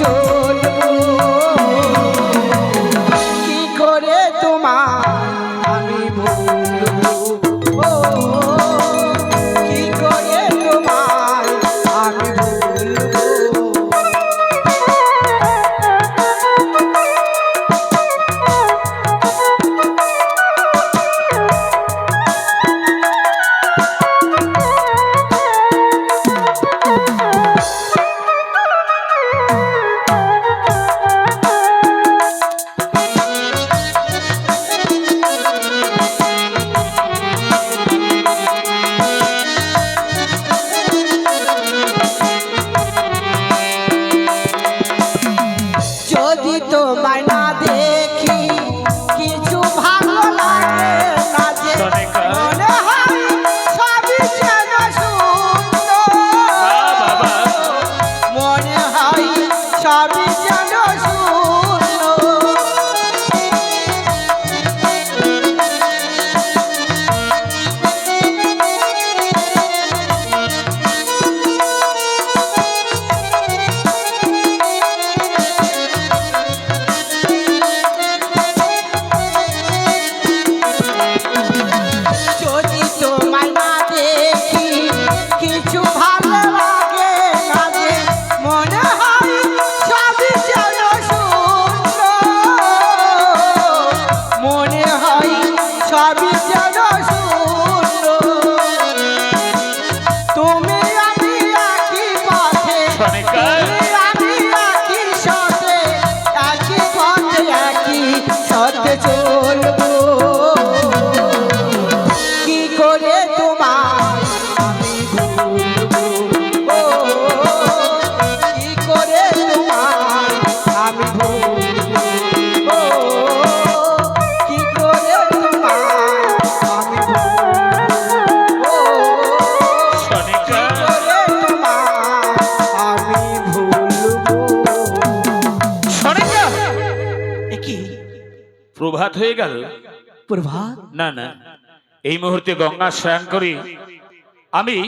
yo. প্রভাত হয়ে গেল। প্রভাত। না না এই মুহূর্তে গঙ্গা স্নান করি। আমি